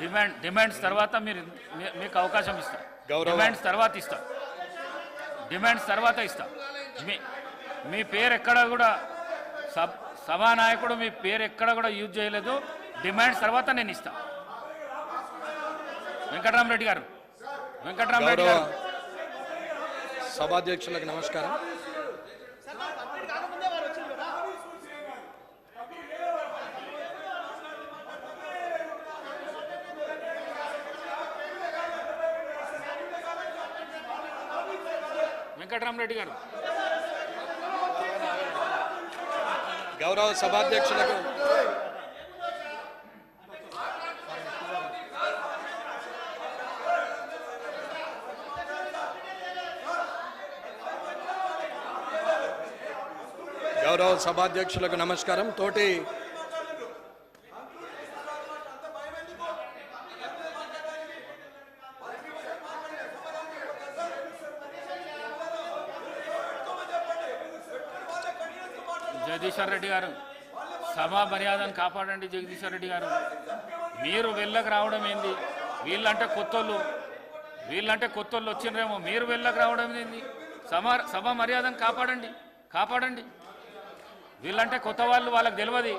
Demand demands తర్వాత మీరు మీకు అవకాశం ఇస్తా. డిమాండ్స్ తర్వాత ఇస్తా. డిమాండ్స్ తర్వాత ఇస్తా. మీ మీ పేరు ఎక్కడ కూడా సబ్ సభానాయకుడు మీ పేరు ఎక్కడ కూడా యూజ్ చేయలేదు. డిమాండ్స్ తర్వాత నేను ఇస్తా. వెంకటరామరెడ్డి గారు. వెంకటరామరెడ్డి గారు. సభాధ్యక్షులకు నమస్కారం. వెంకటరామరెడ్డి గారు. గౌరవ సభాధ్యక్షులకు గౌరవ సభాధ్యక్షులకు నమస్కారం. తోటి జగదీశ్వర్ రెడ్డి గారు సభా మర్యాదను కాపాడండి జగదీశ్వర్ రెడ్డి గారు. మీరు వెళ్ళకు రావడం ఏంది? వీళ్ళంటే కొత్తోళ్ళు. వీళ్ళంటే కొత్తోళ్ళు వచ్చిండ్రేమో మీరు వెళ్ళకు రావడం ఏంది? సమా సభ మర్యాదను కాపాడండి కాపాడండి. వీళ్ళంటే కొత్త వాళ్ళు వాళ్ళకి తెలియదు.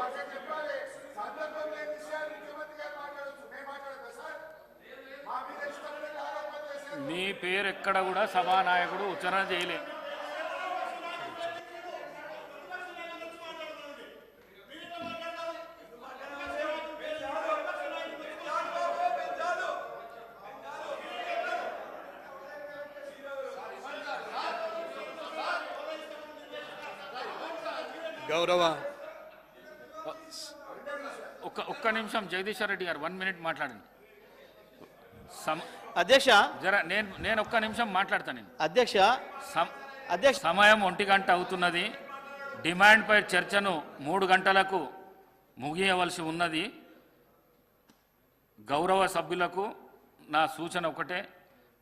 మీ పేరు ఎక్కడ కూడా సభానాయకుడు ఉచ్చరణ చేయలేదు గౌరవ. ఒక్క ఒక్క నిమిషం జగదీశ్వర్ రెడ్డి గారు వన్ మినిట్ మాట్లాడండి. సమ అధ్యక్ష. జర నేను నేను ఒక్క నిమిషం మాట్లాడతాను నేను. అధ్యక్ష. అధ్యక్ష. సమయం ఒంటి గంట అవుతున్నది. డిమాండ్పై చర్చను మూడు గంటలకు ముగియవలసి ఉన్నది. గౌరవ సభ్యులకు నా సూచన ఒకటే.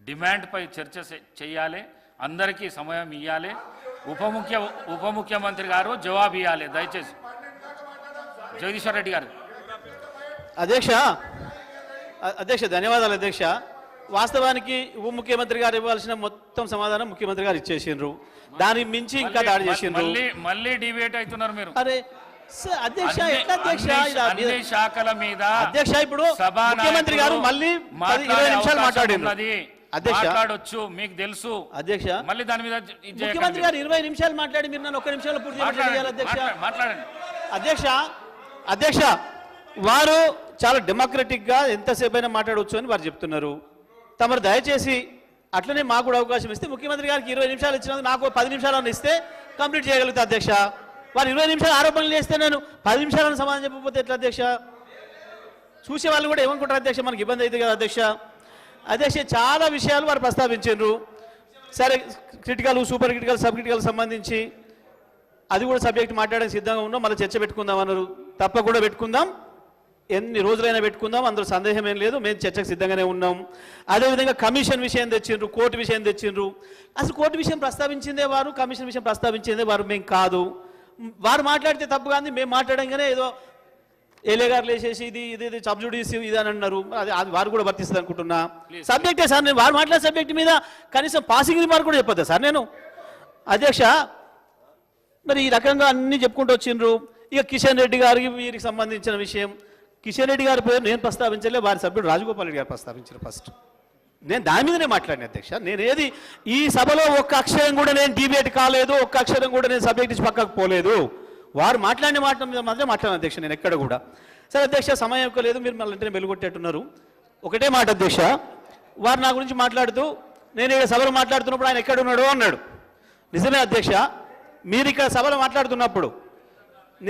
డిమాండ్పై చర్చ చేయాలి అందరికీ సమయం ఇవ్వాలి ఉప ముఖ్య ఉప ముఖ్యమంత్రి గారు జవాబు ఇవ్వాలి దయచేసి. జగదీశ్వర్ రెడ్డి గారు. అధ్యక్ష అధ్యక్ష ధన్యవాదాలు అధ్యక్ష. వాస్తవానికి ఉప ముఖ్యమంత్రి గారు ఇవ్వాల్సిన మొత్తం సమాధానం ముఖ్యమంత్రి గారు ఇచ్చేసిండ్రు. దాని మించి ఇంకా దాడి చేసిండ్రు. మళ్ళీ మళ్ళీ డిబేట్ అవుతున్నారు మీరు. అరే అధ్యక్ష ఎట్లా అధ్యక్ష శాఖల మీద అధ్యక్ష ఇప్పుడు ముఖ్యమంత్రి గారు మళ్ళీ ఇరవై నిమిషాలు ఉన్నది. అధ్యక్ష మాట్లాడొచ్చు మీకు తెలుసు. అధ్యక్ష మళ్ళీ దాని మీద. ముఖ్యమంత్రి గారు ఇరవై నిమిషాలు మాట్లాడి మీరు నన్ను ఒక్క నిమిషంలో పూర్తి. చేయాలి. అధ్యక్ష మాట్లా- మాట్లాడండి. అధ్యక్ష అధ్యక్ష వారు చాలా డెమోక్రటిక్గా ఎంతసేపు అయినా మాట్లాడవచ్చు అని వారు చెప్తున్నారు. తమరు దయచేసి అట్లనే మాకు కూడా అవకాశం ఇస్తే ముఖ్యమంత్రి గారికి ఇరవై నిమిషాలు ఇచ్చినందుకు నాకు పది నిమిషాలను ఇస్తే కంప్లీట్ చేయగలుగుతా అధ్యక్ష. వారు ఇరవై నిమిషాలు ఆరోపణలు చేస్తే నేను పది నిమిషాలను సమాధానం చెప్పకపోతే ఎట్లా అధ్యక్ష? చూసే వాళ్ళు కూడా ఏమనుకుంటారు అధ్యక్ష? మనకి ఇబ్బంది అవుతుంది కదా అధ్యక్ష. అధ్యక్ష చాలా విషయాలు వారు ప్రస్తావించారు సరే critical super critical sub critical సంబంధించి అది కూడా సబ్జెక్ట్ మాట్లాడడానికి సిద్ధంగా ఉన్నాం. మళ్ళీ చర్చ పెట్టుకుందాం అన్నారు. తప్పకుండా పెట్టుకుందాం. ఎన్ని రోజులైనా పెట్టుకుందాం. అందులో సందేహం ఏం లేదు. మేము చర్చకు సిద్ధంగానే ఉన్నాం. అదేవిధంగా కమిషన్ విషయం తెచ్చిండ్రు కోర్టు విషయం తెచ్చిండ్రు. అసలు కోర్టు విషయం ప్రస్తావించిందే వారు కమిషన్ విషయం ప్రస్తావించిందే వారు మేము కాదు. వారు మాట్లాడితే తప్పు కానీ మేము మాట్లాడంగానే ఏదో ఏలే గారు లేచేసి ఇది ఇది ఇది సబ్జుడీస్ ఇది అని అన్నారు. అది అది వారు కూడా వర్తిస్తుంది అనుకుంటున్నా. సబ్జెక్టే సార్ నేను వారు మాట్లాడే సబ్జెక్ట్ మీద కనీసం పాసింగ్ రిమార్క్ కూడా చెప్పొద్దా సార్ నేను? అధ్యక్ష మరి ఈ రకంగా అన్ని చెప్పుకుంటూ వచ్చిండ్రు. ఇక కిషన్ రెడ్డి గారికి వీరికి సంబంధించిన విషయం. కిషన్ రెడ్డి గారి పేరు నేను ప్రస్తావించలే వారి సభ్యుడు రాజగోపాల్ రెడ్డి గారు ప్రస్తావించారు ఫస్ట్ నేను దాని మీదనే మాట్లాడిన అధ్యక్ష. నేను ఏది ఈ సభలో ఒక్క అక్షరం కూడా నేను డిబేట్ కాలేదు ఒక్క అక్షరం కూడా నేను సబ్జెక్ట్ ఇచ్చి పక్కకు పోలేదు. వారు మాట్లాడిన మాట మీద మాత్రం మాట్లాడిన అధ్యక్ష నేను ఎక్కడ కూడా. సరే అధ్యక్ష సమయం ఎక్కువ లేదు మీరు మళ్ళీ వెంటనే వెలుగొట్టేట్టున్నారు. ఒకటే మాట అధ్యక్ష వారు నా గురించి మాట్లాడుతూ నేను ఇక్కడ సభలో మాట్లాడుతున్నప్పుడు ఆయన ఎక్కడ ఉన్నాడు అన్నాడు. నిజమే అధ్యక్ష మీరు ఇక్కడ సభలో మాట్లాడుతున్నప్పుడు